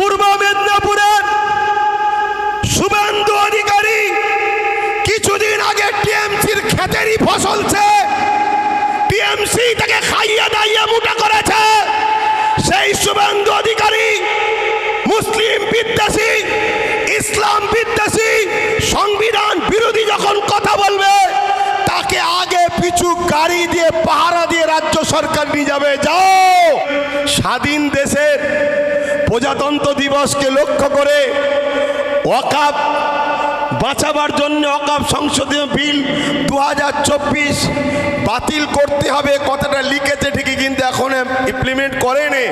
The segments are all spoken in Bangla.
পূর্ব মেদিনীপুরের শুভেন্দু অধিকারী কিছুদিন আগে টিএমসির খেতেরই ফসলছে টিএমসি তাকে খাইয়ে দাইয়ে মোটা করেছে। সেই শুভেন্দু অধিকারী মুসলিম বিদ্বেষী, ইসলাম বিদ্বেষী, সংবিধান বিরোধী যখন কথা বলবে, তাকে আগে পিছু গাড়ি দিয়ে পাহারা দিয়ে রাজ্য সরকার নিয়ে যাবে। যাও, স্বাধীন দেশের প্রজাতন্ত্র দিবসকে লক্ষ্য করে ওয়াকাব বাঁচাবার জন্য অকাপ সংসদীয় বিল দু হাজার চব্বিশ বাতিল করতে হবে। কথাটা লিখেছে ঠিকই, কিন্তু এখন ইমপ্লিমেন্ট করেনি।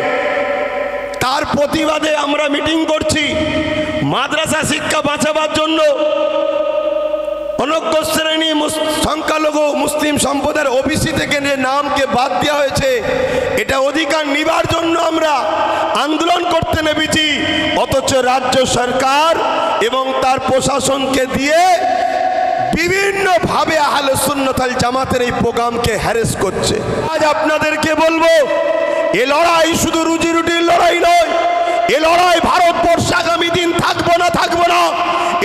তার প্রতিবাদে আমরা মিটিং করছি মাদ্রাসা শিক্ষা বাঁচাবার জন্য। অনজ্ঞ শ্রেণি সংখ্যালঘু মুসলিম সম্প্রদায়ের ওবিসি থেকে যে নামকে বাদ দেওয়া হয়েছে, এটা অধিকার নিবার জন্য আমরা আন্দোলন করতে নেমেছি। অথচ রাজ্য সরকার এবং তার প্রশাসনকে দিয়ে বিভিন্নভাবে আহলে সুন্নতাল জামাতের এই প্রোগ্রামকে হ্যারেস করছে। আজ আপনাদেরকে বলব, এ লড়াই শুধু রুজি রুটির লড়াই নয়, এ লড়াই ভারতবর্ষে আগামী দিন থাকব না থাকব না।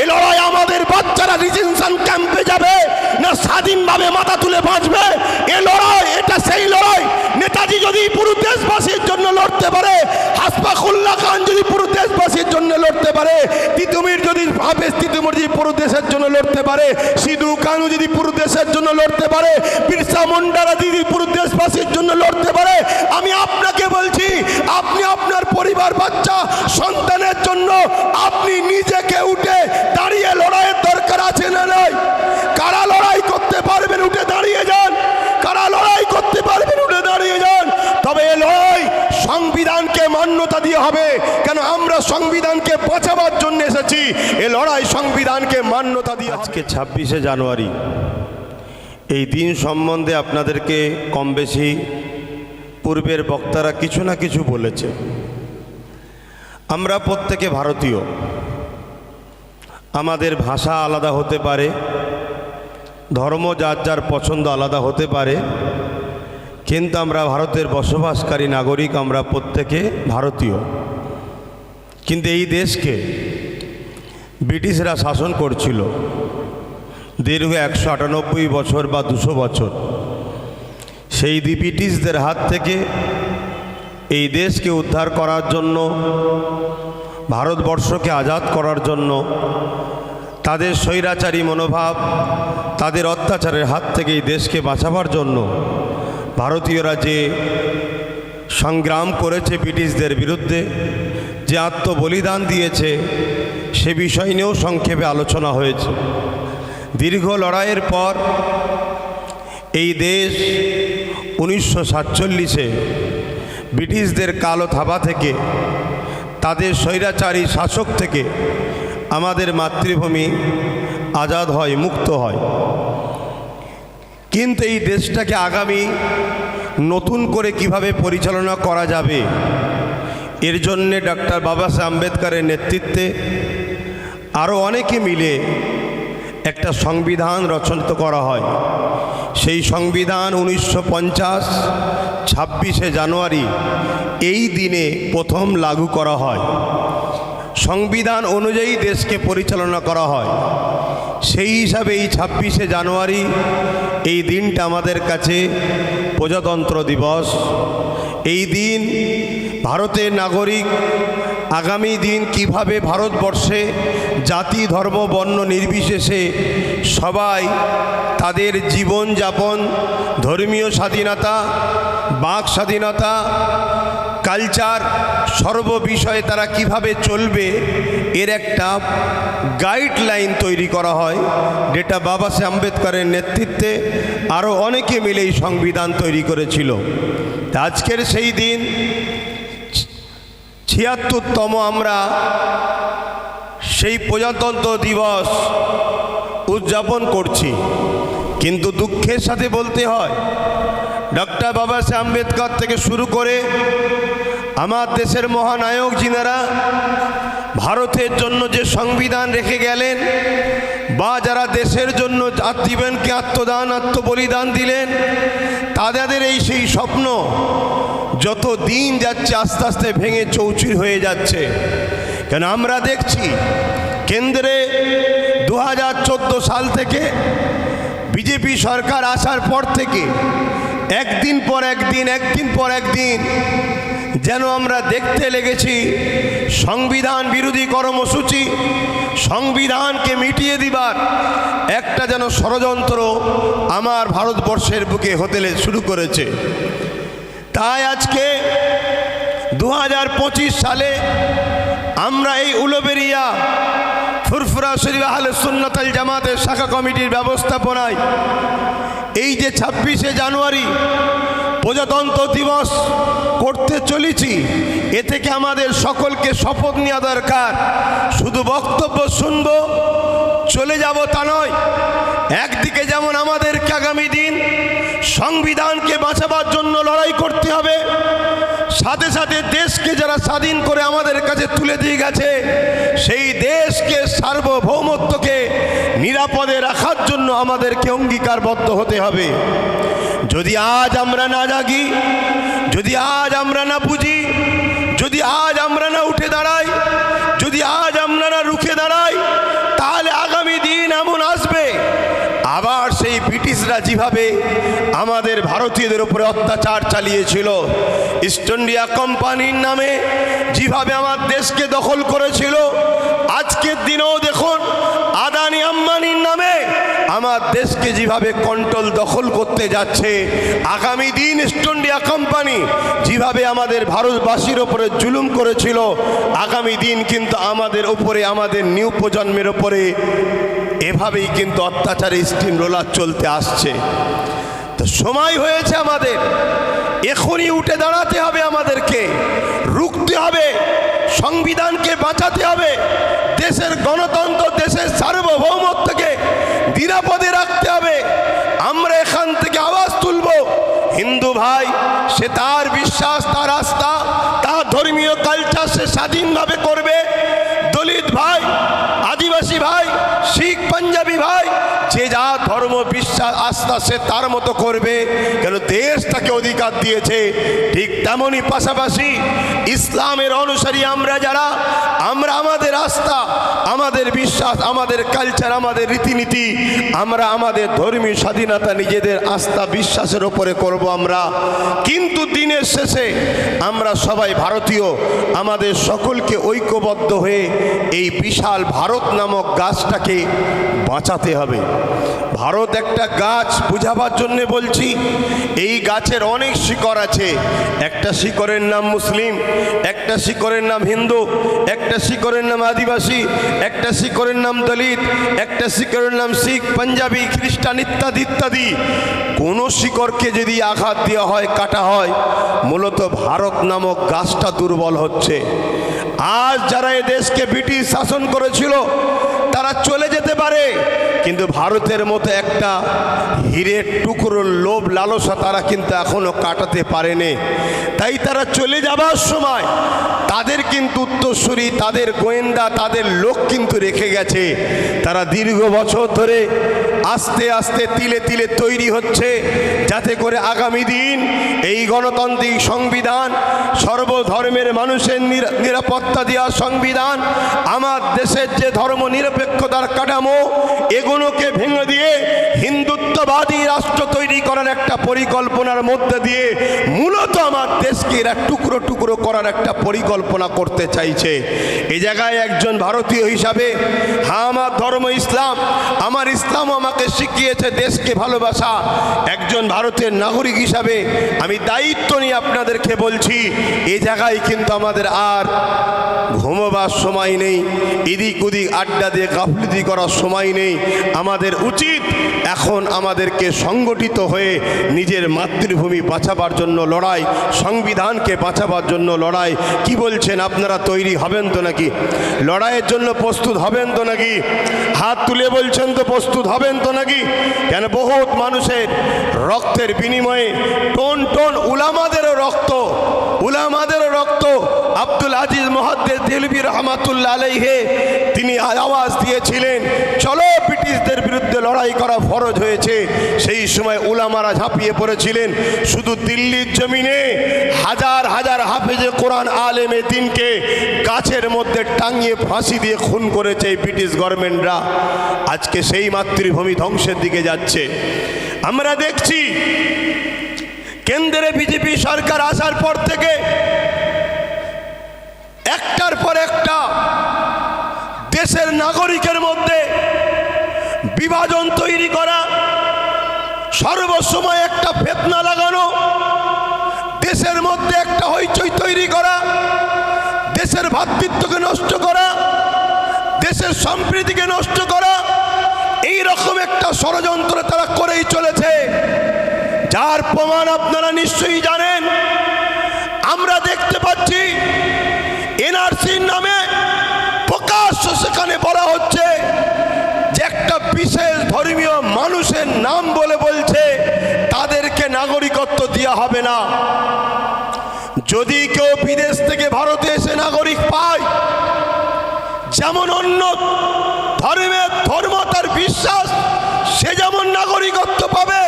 এ লড়াই আমাদের বাচ্চারা রিজেনশন ক্যাম্পে যাবে, না স্বাধীনভাবে মাথা তুলে বাঁচবে। এ লড়াই, এটা সেই লড়াই। নেতাজি যদি পুরো দেশবাসীর জন্য লড়তে পারে হাসপাকুল্লাহ খান যদি পুরো দেশবাসীর জন্য লড়তে পারে, তিতুমির যদি ভাবে তিতুমির যদি পুরো দেশের জন্য লড়তে পারে, সিধু কানু যদি পুরো দেশের জন্য লড়তে পারে, বিরসা মুন্ডারা যদি পুরো দেশবাসীর জন্য লড়তে পারে আমি আপনাকে বলছি আপনি আপনার পরিবার বাচ্চা সন্তানের জন্য আপনি নিজেকে উঠে দাঁড়িয়ে লড়াইয়ের দরকার আছে না নাই কারা লড়াই করতে পারবেন উঠে দাঁড়িয়ে যান কারা লড়াই করতে পারবেন উঠে দাঁড়িয়ে যান তবে এ লড়াই মান্যতা দিয়ে হবে। কেন আমরা সংবিধানকে বাঁচাবার জন্য এসেছি? এ লড়াই সংবিধানকে মান্যতা দিয়ে আজকে ছাব্বিশে জানুয়ারি, এই দিন সম্বন্ধে আপনাদেরকে কম বেশি পূর্বের বক্তারা কিছু না কিছু বলেছে। আমরা প্রত্যেকে ভারতীয়। আমাদের ভাষা আলাদা হতে পারে, ধর্ম যার যার পছন্দ আলাদা হতে পারে। কিন্তু আমরা ভারতের বসবাসকারী নাগরিক, আমরা প্রত্যেকে ভারতীয়। কিন্তু এই দেশকে ব্রিটিশরা শাসন করছিল দীর্ঘ একশো আটানব্বই বছর বা দুশো বছর। সেই ব্রিটিশদের হাত থেকে এই দেশকে উদ্ধার করার জন্য, ভারতবর্ষকে আজাদ করার জন্য তাদের স্বৈরাচারী মনোভাব, তাদের অত্যাচারের হাত থেকে এই দেশকে বাঁচাবার জন্য ভারতীয়রা যে সংগ্রাম করেছে ব্রিটিশদের বিরুদ্ধে, যে আত্মবলিদান দিয়েছে, সে বিষয় নিয়েও সংক্ষেপে আলোচনা হয়েছে। দীর্ঘ লড়াইয়ের পর এই দেশ উনিশশো সাতচল্লিশে ব্রিটিশদের কালো থাবা থেকে, তাদের স্বৈরাচারী শাসক থেকে আমাদের মাতৃভূমি আজাদ হয়, মুক্ত হয়। কিন্তু এই দেশটাকে আগামী নতুন করে কীভাবে পরিচালনা করা যাবে? এর জন্যে ডক্টর বাবা সাহেব আম্বেদকরের নেতৃত্বে আরও অনেকে মিলে একটা সংবিধান রচনিত করা হয়। সেই সংবিধান উনিশশো পঞ্চাশ ছাব্বিশে জানুয়ারি এই দিনে প্রথম লাগু করা হয়। সংবিধান অনুযায়ী দেশকে পরিচালনা করা হয়। সেই হিসাবে এই ছাব্বিশে জানুয়ারি এই দিনটা আমাদের কাছে প্রজাতন্ত্র দিবস। এই দিন ভারতের নাগরিক আগামী দিন কীভাবে ভারতবর্ষে জাতি, ধর্ম, বর্ণ নির্বিশেষে সবাই তাদের জীবনযাপন, ধর্মীয় স্বাধীনতা, বাক স্বাধীনতা কালচার সর্ব বিষয়ে তারা কীভাবে চলবে, এর একটা গাইডলাইন তৈরি করা হয়, যেটা বাবা সাহেব আম্বেদকরের নেতৃত্বে আরও অনেকে মিলে এই সংবিধান তৈরি করেছিল। আজকের সেই দিন ছিয়াত্তরতম আমরা সেই প্রজাতন্ত্র দিবস উদযাপন করছি। কিন্তু দুঃখের সাথে বলতে হয়, ডক্টর বাবা সাহেব আম্বেদকর থেকে শুরু করে আমার দেশের মহানায়ক যিনারা ভারতের জন্য যে সংবিধান রেখে গেলেন বা যারা দেশের জন্য জীবনকে আত্মদান, আত্মবলিদান দিলেন, তাদের এই সেই স্বপ্ন যত দিন যাচ্ছে আস্তে আস্তে ভেঙে চৌচির হয়ে যাচ্ছে। কেন আমরা দেখছি কেন্দ্রে দু হাজার চোদ্দ সাল থেকে বিজেপি সরকার আসার পর থেকে একদিন পর একদিন একদিন পর একদিন যেন আমরা দেখতে লেগেছি সংবিধান বিরোধী কর্মসূচি, সংবিধানকে মিটিয়ে দিবার একটা যেন ষড়যন্ত্র আমার ভারতবর্ষের বুকে হতে শুরু করেছে। তাই আজকে দু হাজার পঁচিশ সালে আমরা এই উলবেরিয়া ফুরফুরা শরীফ আহলে সুন্নতাল জামাতের শাখা কমিটির ব্যবস্থাপনায় এই যে ছাব্বিশে জানুয়ারি প্রজাতন্ত্র দিবস করতে চলেছি। এ থেকে আমাদের সকলকে শপথ নেওয়া দরকার। শুধু বক্তব্য শুনব, চলে যাব তা নয়। একদিকে যেমন আমাদেরকে আগামী দিন সংবিধানকে বাঁচাবার জন্য লড়াই করতে হবে সাথে সাথে দেশকে যারা স্বাধীন করে আমাদের কাছে তুলে দিয়ে গেছে, সেই দেশকে সার্বভৌমত্বকে নিরাপদে রাখার জন্য আমাদেরকে অঙ্গীকারবদ্ধ হতে হবে। যদি আজ আমরা না জাগি, যদি আজ আমরা না বুঝি, যদি আজ আমরা না উঠে দাঁড়াই, যদি আজ আমরা না রুখে দাঁড়াই, তাহলে আগামী দিন এমন আসবে সেই ব্রিটিশরা যেভাবে আমাদের ভারতীয়দের উপরে অত্যাচার চালিয়েছিল ইস্ট ইন্ডিয়া কোম্পানির নামে যেভাবে আমার দেশকে দখল করেছিল, আজকের দিনেও দেখুন, আদানি আম্বানির নামে আমার দেশকে যেভাবে কন্ট্রোল দখল করতে যাচ্ছে, আগামী দিন ইস্ট ইন্ডিয়া কোম্পানি যেভাবে আমাদের ভারতবাসীর ওপরে জুলুম করেছিল, আগামী দিন কিন্তু আমাদের উপরে, আমাদের নিউ প্রজন্মের ওপরে এভাবেই কিন্তু অত্যাচারে স্টিম রোলার চলতে আসছে। তো সময় হয়েছে আমাদের। এখনই উঠে দাঁড়াতে হবে আমাদেরকে। রুখতে হবে। সংবিধানকে বাঁচাতে হবে। দেশের গণতন্ত্র, দেশের সার্বভৌমত্বকে নিরাপদে রাখতে হবে। আমরা এখান থেকে আওয়াজ তুলব। হিন্দু ভাই, সে তার বিশ্বাস, তার আস্থা, তার ধর্মীয় কালচার সে স্বাধীনভাবে করবে। দলিত ভাই, আদিবাসী ভাই, শিখ, পাঞ্জাবি ভাই, যে যা ধর্ম বিশ্বাস আস্থা সে তার মতো করবে। কেন দেশ তাকে অধিকার দিয়েছে, ঠিক তেমনই পাশাপাশি ইসলামের অনুসারী আমরা যারা, আমরা আমাদের আস্থা, আমাদের বিশ্বাস, আমাদের কালচার আমাদের রীতিনীতি, আমরা আমাদের ধর্মীয় স্বাধীনতা নিজেদের আস্থা বিশ্বাসের ওপরে করব আমরা। কিন্তু দিনের শেষে আমরা সবাই ভারতীয়, আমাদের সকলকে ঐক্যবদ্ধ হয়ে এই বিশাল ভারত নামক গাছটাকে বাঁচাতে হবে। ভারত একটা গাছ বুঝাবার জন্য বলছি, এই গাছের অনেক শিকড় আছে। একটা শিকড়ের নাম মুসলিম, একটা শিকড়ের নাম হিন্দু, একটা শিকড়ের নাম আদিবাসী, একটা শিকড়ের নাম দলিত, একটা শিকড়ের নাম শিখ, পাঞ্জাবি, খ্রিস্টান ইত্যাদি ইত্যাদি। কোনো শিকড়কে যদি আঘাত দেওয়া হয়, কাটা হয়, মূলত ভারত নামক গাছটা দুর্বল হচ্ছে। আজ যারা এ দেশকে ব্রিটিশ শাসন করেছিল, তারা চলে যেতে পারে, কিন্তু ভারতের মতো একটা হীরের টুকরোর লোভ লালসা তারা কিন্তু এখনও কাটাতে পারেনি। তাই তারা চলে যাবার সময় তাদের কিন্তু উত্তরসূরি, তাদের গোয়েন্দা, তাদের লোক কিন্তু রেখে গেছে। তারা দীর্ঘ বছর ধরে আস্তে আস্তে তিলে তিলে তৈরি হচ্ছে যাতে করে আগামী দিন এই গণতান্ত্রিক সংবিধান, সর্বধর্মের মানুষের নিরা- নিরাপত্তা দেওয়া সংবিধান, আমার দেশের যে ধর্ম নিরপেক্ষতার কাঠামো, এগুলোকে ভেঙে দিয়ে হিন্দুত্ববাদী রাষ্ট্র তৈরি করার একটা পরিকল্পনার মধ্যে দিয়ে মূলত আমার দেশকে এরা টুকরো টুকরো করার একটা পরিকল্পনা করতে চাইছে। এ জায়গায় একজন ভারতীয় হিসাবে হ্যাঁ আমার ধর্ম ইসলাম, আমার ইসলাম আমাকে শিখিয়েছে দেশকে ভালোবাসা। একজন ভারতের নাগরিক হিসাবে আমি দায়িত্ব নিয়ে আপনাদেরকে বলছি, এ জায়গায় কিন্তু আমাদের আর ঘুমোবার সময় নেই, এদিক ওদিক আড্ডা দিয়ে গাফলিতি করার সময় নেই। আমাদের উচিত এখন আমাদেরকে সংগঠিত হয়ে নিজের মাতৃভূমি বাঁচাবার জন্য লড়াই, সংবিধানকে বাঁচাবার জন্য লড়াই। কি বলছেন আপনারা, তৈরি হবেন তো নাকি? লড়াইয়ের জন্য প্রস্তুত হবেন তো নাকি? হাত তুলে বলছেন তো প্রস্তুত হবেন তো নাকি? কেন বহুত মানুষের রক্তের বিনিময়ে টোন টোন উলামাদেরও রক্ত উলামাদের রক্ত আব্দুল আজিজ মহাদ্দের দিলবি রহমাতুল্লাহ আলাইহে, তিনি আওয়াজ দিয়েছিলেন, চলো ব্রিটিশদের বিরুদ্ধে লড়াই করা ফরজ হয়েছে। সেই সময় উলামারা ঝাঁপিয়ে পড়েছিলেন, শুধু দিল্লির জমিনে হাজার হাজার হাফেজে কোরআন আলেমে দিনকে গাছের মধ্যে টাঙিয়ে ফাঁসি দিয়ে খুন করেছে এই ব্রিটিশ গভর্নমেন্টরা। আজকে সেই মাতৃভূমি ধ্বংসের দিকে যাচ্ছে। আমরা দেখছি কেন্দ্রে বিজেপি সরকার আসার পর থেকে একটার পর একটা দেশের নাগরিকের মধ্যে বিভাজন তৈরি করা, সর্বসময় একটা ফেতনা লাগানো, দেশের মধ্যে একটা হইচই তৈরি করা, দেশের ভাতৃত্বকে নষ্ট করা, দেশের সম্প্রীতিকে নষ্ট করা এই রকম একটা ষড়যন্ত্র তারা করেই চলেছে। যার প্রমাণ আপনারা নিশ্চয়ই জানেন। আমরা দেখতে পাচ্ছি এনআরসির নামে প্রকাশ্য সেখানে বলা হচ্ছে যে একটা বিশেষ ধর্মীয় মানুষের নাম বলে বলছে, তাদেরকে নাগরিকত্ব দেওয়া হবে না। যদি কেউ বিদেশ থেকে ভারতে এসে নাগরিক পায়, যেমন অন্য ধর্মের ধর্ম, তার বিশ্বাস, সে যেমন নাগরিকত্ব পাবে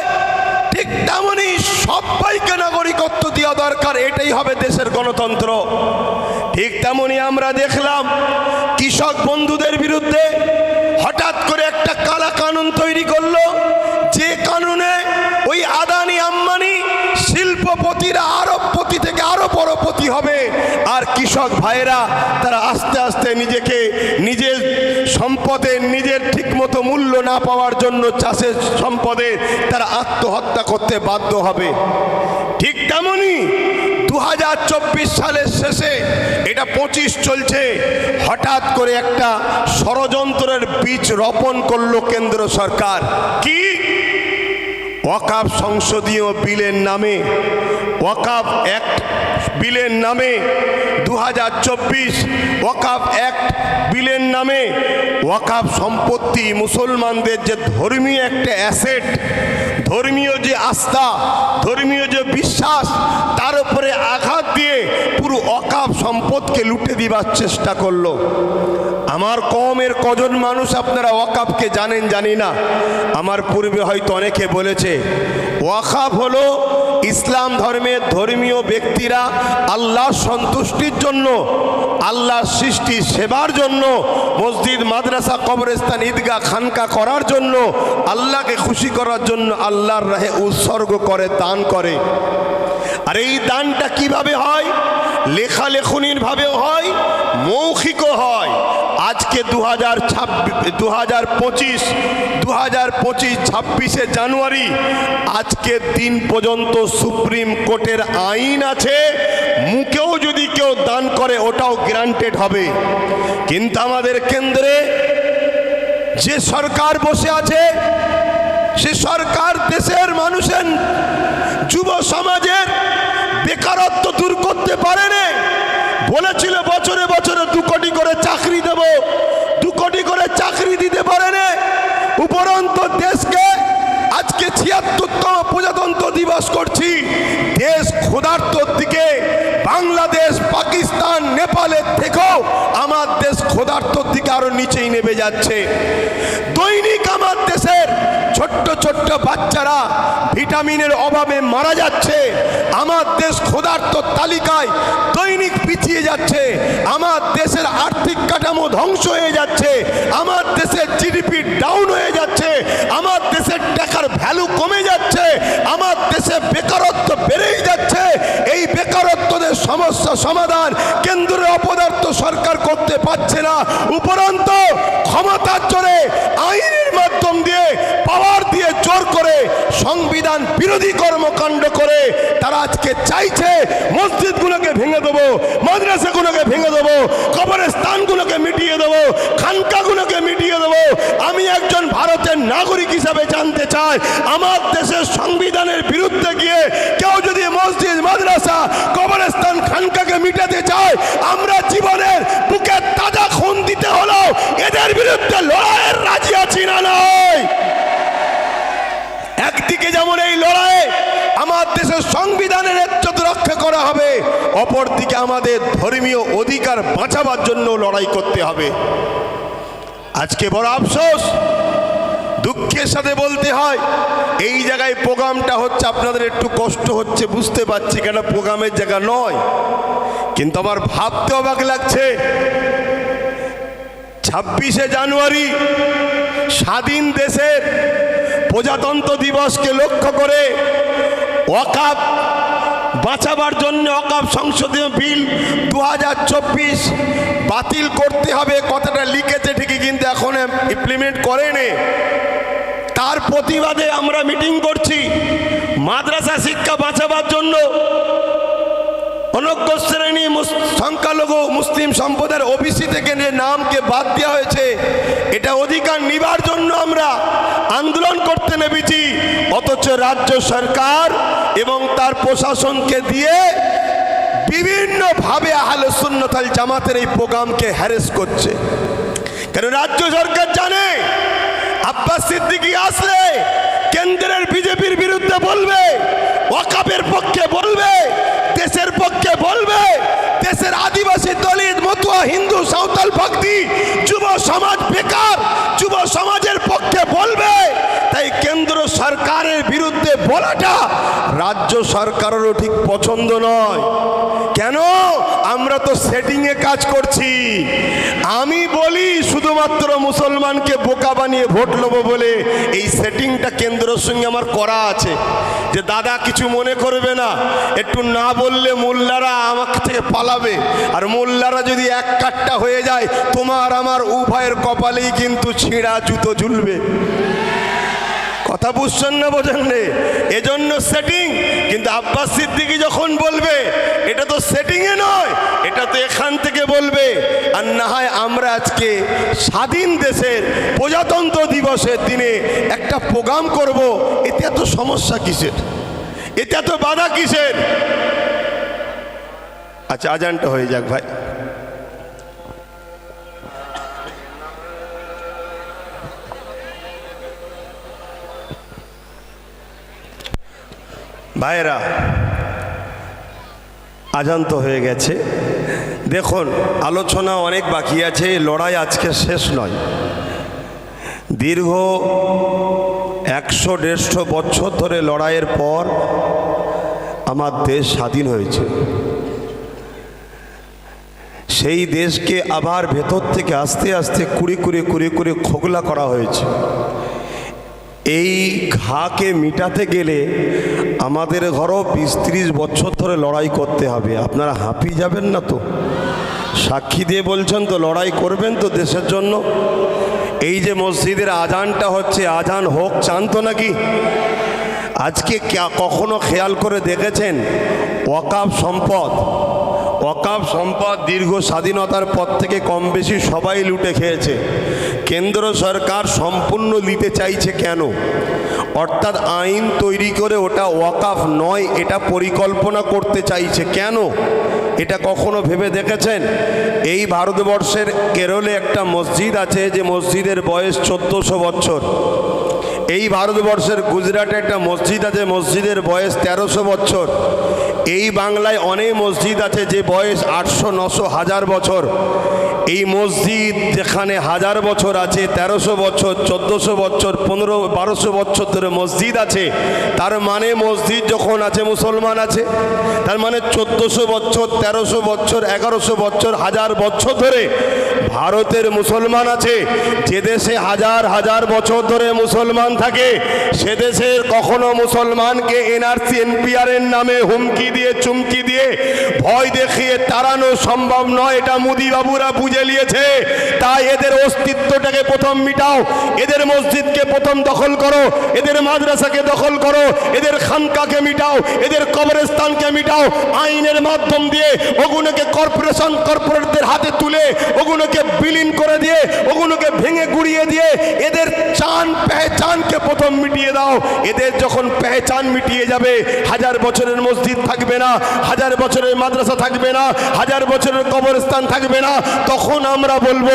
ঠিক তেমনই সবাইকে নাগরিকত্ব দেওয়া দরকার, এটাই হবে দেশের গণতন্ত্র। ঠিক তেমনই আমরা দেখলাম, কৃষক বন্ধুদের বিরুদ্ধে হঠাৎ করে একটা কালা কানুন তৈরি করল, যে কানুনে ওই আদানি আম্বানি শিল্পপতিরা আরবপতি থেকে আরও বড়পতি হবে। আর কৃষক ভাইয়েরা, তারা আস্তে আস্তে নিজেকে নিজের সম্পদের নিজের ঠিকমতো মূল্য না পাওয়ার জন্য চাষের সম্পদে তারা আত্মহত্যা করতে বাধ্য হবে। ঠিক তেমনই দু সালের শেষে এটা পঁচিশ চলছে। হঠাৎ করে একটা ষড়যন্ত্রের বীজ রোপণ করল কেন্দ্র সরকার। কি? ওয়াকাব সংসদীয় বিলের নামে। ওয়াকাব অ্যাক্ট বিলের নামে দু হাজার চব্বিশ ওয়াকাফ অ্যাক্ট বিলের নামে, ওয়াকাফ সম্পত্তি মুসলমানদের যে ধর্মীয় একটা অ্যাসেট, ধর্মীয় যে আস্থা, ধর্মীয় যে বিশ্বাস, তার উপরে আঘাত দিয়ে পুরো অকাপ সম্পদকে লুটে দিবার চেষ্টা করল। আমার কমের কজন মানুষ আপনারা ওয়াকাফকে জানেন, জানি না। আমার পূর্বে হয়তো অনেকে বলেছে ওয়াকাফ হলো ইসলাম ধর্মের ধর্মীয় ব্যক্তিরা আল্লাহ সন্তুষ্টির জন্য, আল্লাহর সৃষ্টি সেবার জন্য, মসজিদ, মাদ্রাসা, কবরস্থান, ঈদগাহ, খানকা করার জন্য, আল্লাহকে খুশি করার জন্য আল্লাহর রাহে উৎসর্গ করে, দান করে। আর এই দানটা কীভাবে হয়? লেখালেখনির ভাবেও হয়, মৌখিকও হয়। আজকে দু হাজার ছাব্বিশ দু হাজার পঁচিশ দু হাজার পঁচিশ ছাব্বিশে জানুয়ারি আজকের দিন পর্যন্ত সুপ্রিম কোর্টের আইন আছে। মুখেও যদি কেউ দান করে, ওটাও গ্রান্টেড হবে। কিন্তু আমাদের কেন্দ্রে যে সরকার বসে আছে, সে সরকার দেশের মানুষের, যুব সমাজের বেকারত্ব দূর করতে পারেনি। বলেছিল, বছরে বছরে দু কোটি করে চাকরি দেব। দু কোটি করে চাকরি দিতে পারেনি। উপরন্ত দেশকে আজকে ছিয়াত্তরতম প্রজাতন্ত্র দিবস করছি। দেশ ক্ষুধার্তর দিকে, বাংলাদেশ, পাকিস্তান, নেপালের থেকেও আমার দেশ ক্ষুধার্তর দিকে আরও নিচেই নেমে যাচ্ছে। দৈনিক আমার দেশের ছোট্ট ছোট্ট বাচ্চারা ভিটামিনের অভাবে মারা যাচ্ছে। আমার দেশ ক্ষুধার্ত তালিকায় দৈনিক পিছিয়ে যাচ্ছে। আমার দেশের আর্থিক কাঠামো ধ্বংস হয়ে যাচ্ছে। আমার দেশের জিডিপি ডাউন হয়ে যাচ্ছে। আমার দেশের টাকার ভ্যালু কমে যাচ্ছে। আমার দেশে বেকারত্ব বেড়েই যাচ্ছে। এই বেকারত্বদের সমস্যা সমাধান কেন্দ্রের অপদার্থ সরকার করতে পারছে না উপরন্ত ক্ষমতার জোরে আইনের মাধ্যম দিয়ে পাওয়ার দিয়ে জোর করে সংবিধান বিরোধী কর্মকাণ্ড করে তারা আজকে চাইছে মসজিদগুলোকে ভেঙে দেবো, মাদ্রাসাগুলোকে ভেঙে দেবো কবরের স্থানগুলোকে মিটিয়ে দেবো খানকাগুলোকে মিটিয়ে দেবো। আমি একজন ভারতের নাগরিক হিসাবে জানতে চাই। আমার দেশের সংবিধানের বিরুদ্ধে গিয়ে কেউ যদি মসজিদ, মাদ্রাসা, কবরস্থান, খানকাকে মিটাতে চায়, আমরা জীবনের বুকে তাজা খুন দিতে হলো এদের বিরুদ্ধে লড়াইয়ের রাজি আছি না নয় একদিকে যেমন এই লড়াই আমার দেশের সংবিধানের ইজ্জত রক্ষা করা হবে, অপরদিকে আমাদের ধর্মীয় অধিকার বাঁচাবার জন্য লড়াই করতে হবে। আজকে বড় আফসোস। দুঃখের সাথে বলতে হয়, এই জায়গায় প্রোগ্রামটা হচ্ছে আপনাদের একটু কষ্ট হচ্ছে, বুঝতে পারছি কেন প্রোগ্রামের জায়গা নয়। কিন্তু আমার ভাবতে অবাক লাগছে, ছাব্বিশে জানুয়ারি স্বাধীন দেশের প্রজাতন্ত্র দিবসকে লক্ষ্য করে ওয়াকাপ বাঁচাবার জন্য অকাপ সংসদীয় বিল দু হাজার চব্বিশ বাতিল করতে হবে। কথাটা লিখেছে ঠিকই, কিন্তু এখন ইমপ্লিমেন্ট করেনি। তার প্রতিবাদে আমরা মিটিং করছি। মাদ্রাসা শিক্ষা বাঁচাবার জন্য অনজ্ঞ শ্রেণি সংখ্যালঘু মুসলিম সম্প্রদায়ের ওবিসি থেকে যে নামকে বাদ দেওয়া হয়েছে, এটা অধিকার নিবার জন্য আমরা আন্দোলন করতে নেমেছি। অথচ রাজ্য সরকার এবং তার প্রশাসনকে দিয়ে বিভিন্নভাবে আহলে সুন্নতাল জামাতের এই প্রোগ্রামকে হ্যারেস করছে। কেন রাজ্য সরকার জানে? আব্বাস সিদ্দিকি আসলে কেন্দ্রের বিজেপির বিরুদ্ধে বলবে, ওয়াকাবের পক্ষে বলবে, দেশের পক্ষে বলবে, দেশের আদিবাসী মতুয়া হিন্দু সাঁওতাল ভক্তি যুব সমাজ বেকার, যুব সমাজের পক্ষে বলবে। তাই কেন্দ্র সরকারের বিরুদ্ধে বলাটা রাজ্য সরকারেরও ঠিক পছন্দ নয়। কেন? আমরা তো সেটিংয়ে কাজ করছি। আমি বলি শুধুমাত্র মুসলমানকে বোকা বানিয়ে ভোট নেব বলে এই সেটিংটা কেন্দ্রের সঙ্গে আমার করা আছে। যে দাদা কিছু মনে করবে না, একটু না বললে মোল্লারা আমার থেকে পালাবে। আর মোল্লারা যদি এক কাটটা হয়ে যায়, তোমার আমার উভয়ের কপালেই কিন্তু ছিঁড়া জুতো ঝুলবে। কথা বুঝছেন না বোঝেন রে? এজন্য সেটিং কিন্তু আব্বাস সিদ্দিকি যখন বলবে, এটা তো সেটিংয়ে নয়, এটা তো এখান থেকে বলবে, আর না হয় আমরা আজকে স্বাধীন দেশের প্রজাতন্ত্র দিবসের দিনে একটা প্রোগ্রাম করব, এতে এত সমস্যা কিসের? এতে এত বাধা কিসের? আচ্ছা আজানটা হয়ে যাক ভাই। ভাইয়েরা আজান তো হয়ে গেছে। দেখুন, আলোচনা অনেক বাকি আছে, লড়াই আজকে শেষ নয়। দীর্ঘ একশো দেড়শো বছর ধরে লড়াইয়ের পর আমার দেশ স্বাধীন হয়েছে। সেই দেশকে আবার ভেতর থেকে আস্তে আস্তে কুড়ি কুড়ি কুড়ি কুড়ি খোগলা করা হয়েছে। এই ঘাকে মিটাতে গেলে আমাদের ঘরও বিশ ত্রিশ বছর ধরে লড়াই করতে হবে। আপনারা হাঁপিয়ে যাবেন না তো? সাক্ষী দিয়ে বলছেন তো, লড়াই করবেন তো দেশের জন্য। এই যে মসজিদের আজানটা হচ্ছে, আজান হোক, চান তো নাকি? আজকে কখনো খেয়াল করে দেখেছেন? ওয়াকাব সম্পদ। ওয়াকাব সম্পদ দীর্ঘ স্বাধীনতার পর থেকে কম বেশি সবাই লুটে খেয়েছে। কেন্দ্র সরকার সম্পূর্ণ নিতে চাইছে কেন? অর্থাৎ আইন তৈরি করে ওটা ওয়াকাফ নয়, এটা পরিকল্পনা করতে চাইছে কেন? এটা কখনো ভেবে দেখেছেন? এই ভারতবর্ষের কেরলে একটা মসজিদ আছে যে মসজিদের বয়স চোদ্দোশো বছর। এই ভারতবর্ষের গুজরাটে একটা মসজিদ আছে, মসজিদের বয়স তেরোশো বছর। এই বাংলায় অনেক মসজিদ আছে যে বয়স আটশো, নশো, হাজার বছর। এই মসজিদ যেখানে হাজার বছর আছে, তেরোশো বছর, চোদ্দোশো বছর, পনেরো, বারোশো বছর ধরে মসজিদ আছে, তার মানে মসজিদ যখন আছে, মুসলমান আছে, তার মানে চোদ্দোশো বছর, তেরোশো বছর, এগারোশো বছর, হাজার বছর ধরে ভারতের মুসলমান আছে। যে দেশে হাজার হাজার বছর ধরে মুসলমান থাকে, সে দেশের কখনো মুসলমানকে এনআরসি, এনপিআর এর নামে হুমকি দিয়ে, চুমকি দিয়ে, ভয় দেখিয়ে তাড়ানো সম্ভব নয়। এটা মুদি বাবুরা বুঝে নিয়েছে। তাই এদের অস্তিত্বটাকে প্রথম মিটাও। এদের মসজিদকে প্রথম দখল করো। এদের মাদ্রাসাকে দখল করো। এদের খানকাকে মিটাও। এদের কবরস্থানকে মিটাও। আইনের মাধ্যম দিয়ে ওগুলোকে কর্পোরেশন কর্পোরেটদের হাতে তুলে, ওগুলোকে বিলীন করে দিয়ে, ওগুলোকে ভেঙে গুড়িয়ে দিয়ে, এদের চান পেহচানকে প্রথম মিটিয়ে দাও। এদের যখন পেহচান মিটিয়ে যাবে, হাজার বছরের মসজিদ থাকবে না, হাজার বছরের মাদ্রাসা থাকবে না, হাজার বছরের কবরস্থান থাকবে না। তখন আমরা বলব,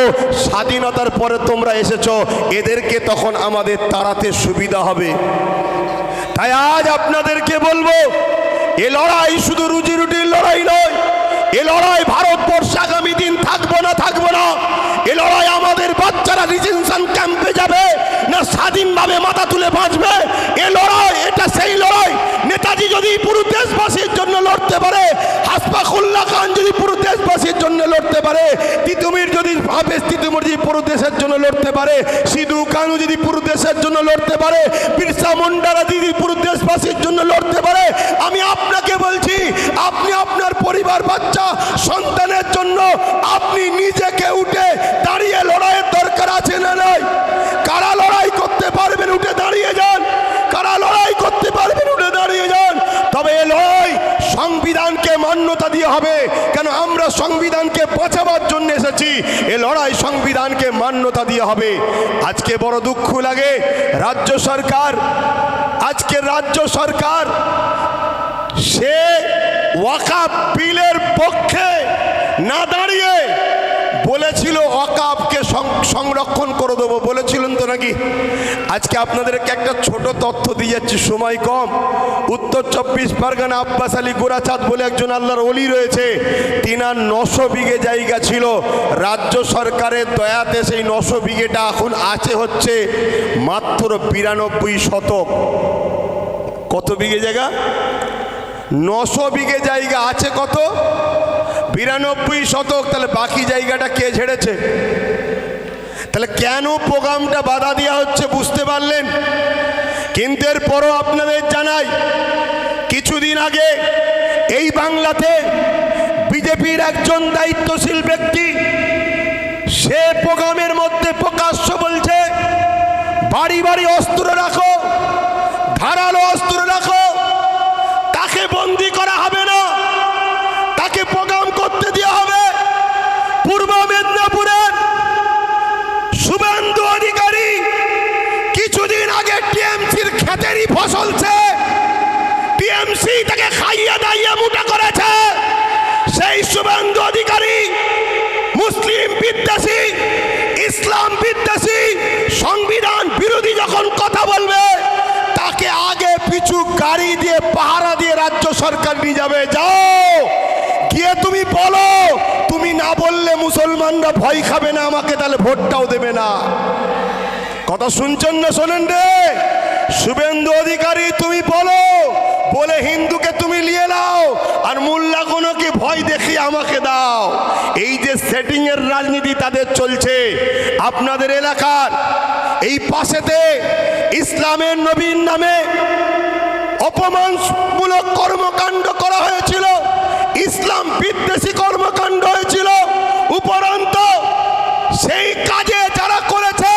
স্বাধীনতার পরে তোমরা এসেছ, এদেরকে তখন আমাদের তাড়াতে সুবিধা হবে। তাই আজ আপনাদেরকে বলব, এ লড়াই শুধু রুজি রুটির লড়াই নয় এ লড়াই ভারতবর্ষে আগামী দিন থাকব না থাকব না। এ লড়াই আমাদের বাচ্চারা রিজেনশন ক্যাম্পে যাবে না স্বাধীনভাবে মাথা তুলে বাঁচবে? এ লড়াই, এটা সেই লড়াই। নেতাজি যদি পুরো দেশবাসীর জন্য লড়তে পারে হাসপাকুল্লাহ খান যদি পুরো দেশবাসীর জন্য লড়তে পারে, তিতুমির যদি হাফেজ তিতুমির যদি পুরো দেশের জন্য লড়তে পারে, সিধু কানু যদি পুরো দেশের জন্য লড়তে পারে, বিরসা মুন্ডারা যদি পুরো দেশবাসীর জন্য লড়তে পারে আমি আপনাকে বলছি আপনি আপনার পরিবার বাচ্চা সন্তানের জন্য আপনি নিজেকে উঠে দাঁড়িয়ে লড়াইয়ের দরকার আছে না নাই কারা লড়াই করতে পারবেন উঠে দাঁড়িয়ে যান কারা লড়াই করতে পারবেন উঠে দাঁড়িয়ে যান তবে এ লড়াই সংবিধানকে মান্যতা দিয়ে হবে। কেন আমরা সংবিধানকে বাঁচাবার জন্য এসেছি? এ লড়াই সংবিধানকে মান্যতা দিয়ে হবে। আজকে বড় দুঃখ লাগে। রাজ্য সরকার, আজকে রাজ্য সরকার, সে ওয়াকা বিলের পক্ষে না দাঁড়িয়ে বলেছিল সং- সংরক্ষণ করে দেবো। বলেছিলেন তো নাকি? আজকে আপনাদেরকে একটা ছোট তথ্য দিয়ে যাচ্ছি, সময় কম। উত্তর চব্বিশ পরগনা আব্বাস আলী গোরাচাঁদ বলে একজন আল্লাহর অলি রয়েছে। তিনার নশো বিঘে জায়গা ছিল। রাজ্য সরকারের দয়াতে সেই নশো বিঘেটা এখন আছে হচ্ছে মাত্র বিরানব্বই শতক। কত বিঘে জায়গা? নশো বিঘে জায়গা আছে কত? বিরানব্বই শতক, তাহলে বাকি জায়গাটা কে ছেড়েছে? তাহলে কেন প্রোগ্রামটা বাধা দেওয়া হচ্ছে বুঝতে পারলেন? কিন্তু এরপরও আপনাদের জানাই, কিছুদিন আগে এই বাংলাতে বিজেপির একজন দায়িত্বশীল ব্যক্তি, সে প্রোগ্রামের মধ্যে প্রকাশ্য বলছে, বাড়ি বাড়ি অস্ত্র রাখো, ধারালো অস্ত্র রাখো খেতেরই ফসলছে টিএমসি তাকে খাইয়ে দাইয়ে মুটা করেছে। সেই শুভেন্দু অধিকারী, মুসলিম বিদ্বেষী, ইসলাম বিদ্বেষী, সংবিধান বিরোধী যখন কথা বলবে, তাকে আগে পিছু গাড়ি দিয়ে, পাহারা দিয়ে রাজ্য সরকার নিয়ে যাবে। যাও, গিয়ে তুমি বলো, তুমি না বললে মুসলমানরা ভয় খাবে না, আমাকে তাহলে ভোটটাও দেবে না। কথা শুনছেন না শোনেন রে? শুভেন্দু অধিকারী, তুমি বলো, বলে হিন্দুকে তুমি নিয়ে নাও, আর মোল্লাগুলোকে ভয় দেখিয়ে আমাকে দাও। এই যে সেটিং এর রাজনীতি তাদের চলছে, আপনাদের এলাকার এই পাশেতে ইসলামের নবীন নামে অপমানমূলক কর্মকাণ্ড করা হয়েছিল ইসলাম বিদ্বেষী কর্মকাণ্ড হয়েছিল উপরন্ত সেই কাজে যারা করেছে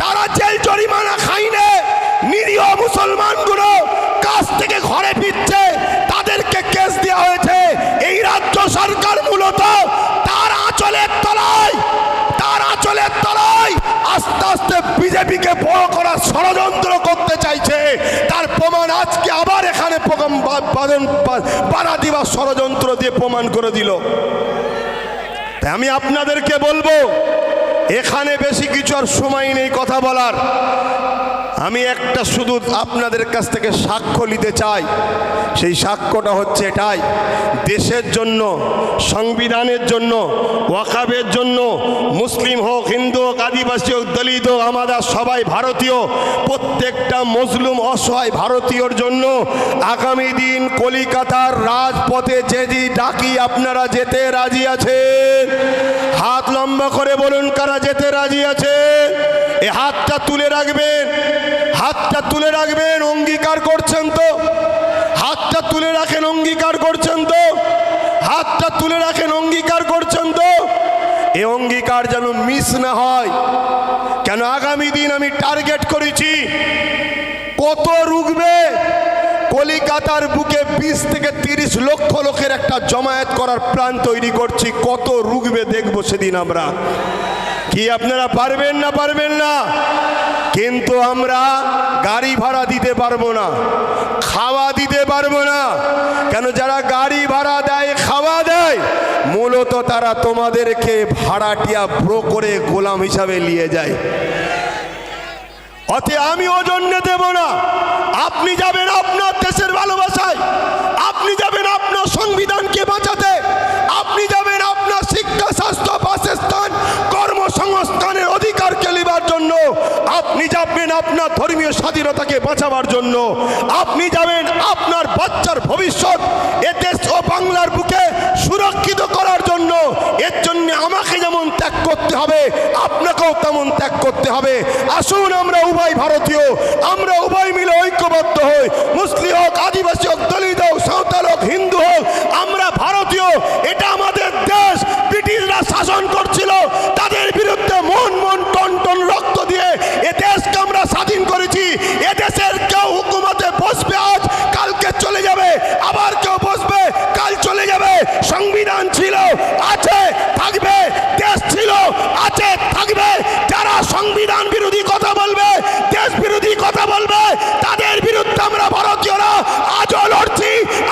তারা জেল জরিমানা খাইনে নিরীহ মুসলমানগুলো কাজ থেকে ঘরে ফিরছে তাদেরকে কেস দেওয়া হয়েছে এই রাজ্য সরকার মূলত তার আঁচলের তলায় তার আঁচলের তলায় আস্তে আস্তে বিজেপিকে বড় করার ষড়যন্ত্র করতে চাইছে। তার প্রমাণ আজকে আবার এখানে বাধা দিবার ষড়যন্ত্র দিয়ে প্রমাণ করে দিল। তাই আমি আপনাদেরকে বলব, এখানে বেশি কিছু আর সময় নেই কথা বলার। আমি একটা শুধু আপনাদের কাছ থেকে সাক্ষ্য নিতে চাই। সেই সাক্ষ্যটা হচ্ছে এটাই। দেশের জন্য, সংবিধানের জন্য, ওয়াকাবের জন্য, মুসলিম হোক, হিন্দু হোক, আদিবাসী হোক, দলিত হোক, আমাদের সবাই ভারতীয়, প্রত্যেকটা মজলুম অসহায় ভারতীয়র জন্য আগামী দিন কলিকাতার রাজপথে যেদি ডাকি, আপনারা যেতে রাজি আছে হাত লম্বা করে বলুন, কারা যেতে রাজি আছে এ হাতটা তুলে রাখবেন। হাতটা তুলে রাখবেন, অঙ্গীকার করছেন তো। হাতটা তুলে রাখেন, অঙ্গীকার করছেন তো। হাতটা তুলে রাখেন, অঙ্গীকার করছেন তো। এ অঙ্গীকার যেন মিস না হয়। কেন আগামী দিন আমি টার্গেট করেছি। কত কলিকাতার বুকে বিশ থেকে তিরিশ লক্ষ লোকের একটা জমায়েত করার প্ল্যান তৈরি করছি। কত রুগবে দেখব সেদিন আমরা। কি আপনারা পারবেন না পারবেন না? কিন্তু আমরা গাড়ি ভাড়া দিতে পারব না। খাওয়া দিতে পারব না। কেন যারা গাড়ি ভাড়া দেয়, খাওয়া দেয়, মূলত তারা তোমাদেরকে ভাড়াটিয়া ব্রো করে গোলাম হিসাবে নিয়ে যায়। অতে আমি অজন্যে দেব না। আপনি যাবেন আপনার দেশের ভালোবাসায়। আপনি যাবেন আপনার সংবিধানকে বাঁচাতে। যাবেন আপনার ধর্মীয় স্বাধীনতাকে বাঁচাবার জন্য। আপনি যাবেন আপনার বাচ্চার ভবিষ্যৎ এ দেশ ও বাংলার বুকে সুরক্ষিত করার জন্য। এর জন্য আমাকে যেমন ত্যাগ করতে হবে, আপনাকেও তেমন ত্যাগ করতে হবে। আসুন আমরা উভয় ভারতীয়, আমরা উভয় মিলে ঐক্যবদ্ধ হই। মুসলিম হোক, আদিবাসী হোক, দলিত হোক, সাঁওতাল হোক, হিন্দু হোক আমরা ভারতীয় এটা আমাদের দেশ ব্রিটিশরা শাসন করছিল তাদের বিরুদ্ধে মন মন টন টন রক্ত দিয়ে এ দেশকে আমরা স্বাধীন করেছি এ দেশের কেউ হুকুমতে বসবে আজ কালকে চলে যাবে আবার কেউ বসবে কাল চলে যাবে সংবিধান ছিল আছে থাকবে দেশ ছিল আছে থাকবে যারা সংবিধান বিরোধী কথা বলবে দেশ বিরোধী কথা বলবে তাদের বিরুদ্ধে আমরা ভারতীয়রা আজও লড়ছি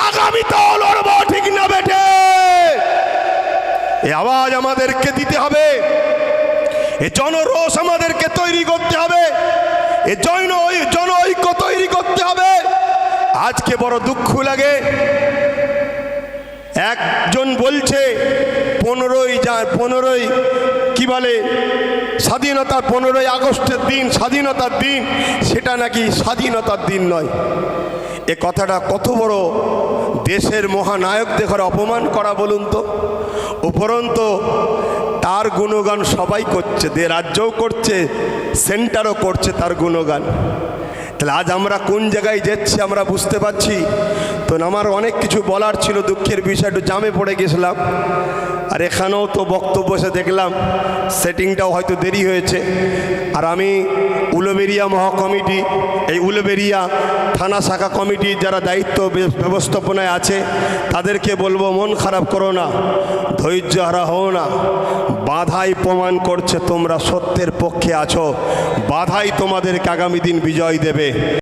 আগামীতেও লড়বো ঠিক না বেটে এই আওয়াজ আমাদেরকে দিতে হবে এ জনরোষ আমাদেরকে তৈরি করতে হবে এ জৈন জন ঐক্য তৈরি করতে হবে। আজকে বড় দুঃখ লাগে। একজন বলছে, পনেরোই যা পনেরোই কি বলে, স্বাধীনতার পনেরোই আগস্টের দিন, স্বাধীনতার দিন, সেটা নাকি স্বাধীনতার দিন নয়। এ কথাটা কত বড় দেশের মহানায়কদের ঘরে অপমান করা বলুন তো? উপরন্ত তার গুণগান সবাই করছে দে রাজ্যও করছে, সেন্টারও করছে তার গুণগান। তাহলে আজ আমরা কোন জায়গায় যাচ্ছি আমরা বুঝতে পারছি? তো আমার অনেক কিছু বলার ছিল, দুঃখের বিষয়, একটু জামে পড়ে গেছিলাম। আর এখানেও তো বক্তব্য এসে দেখলাম সেটিংটাও হয়তো দেরি হয়েছে। আর আমি উলবেরিয়া মহাকমিটি এই উলবেরিয়া থানা শাখা কমিটি যারা দায়িত্ব ব্যবস্থাপনায় আছে, তাদেরকে বলব, মন খারাপ করো না, ধৈর্য হারা হও না। বাধাই প্রমাণ করছে তোমরা সত্যের পক্ষে আছো, বাধাই তোমাদেরকে আগামী দিন বিজয় দেবে।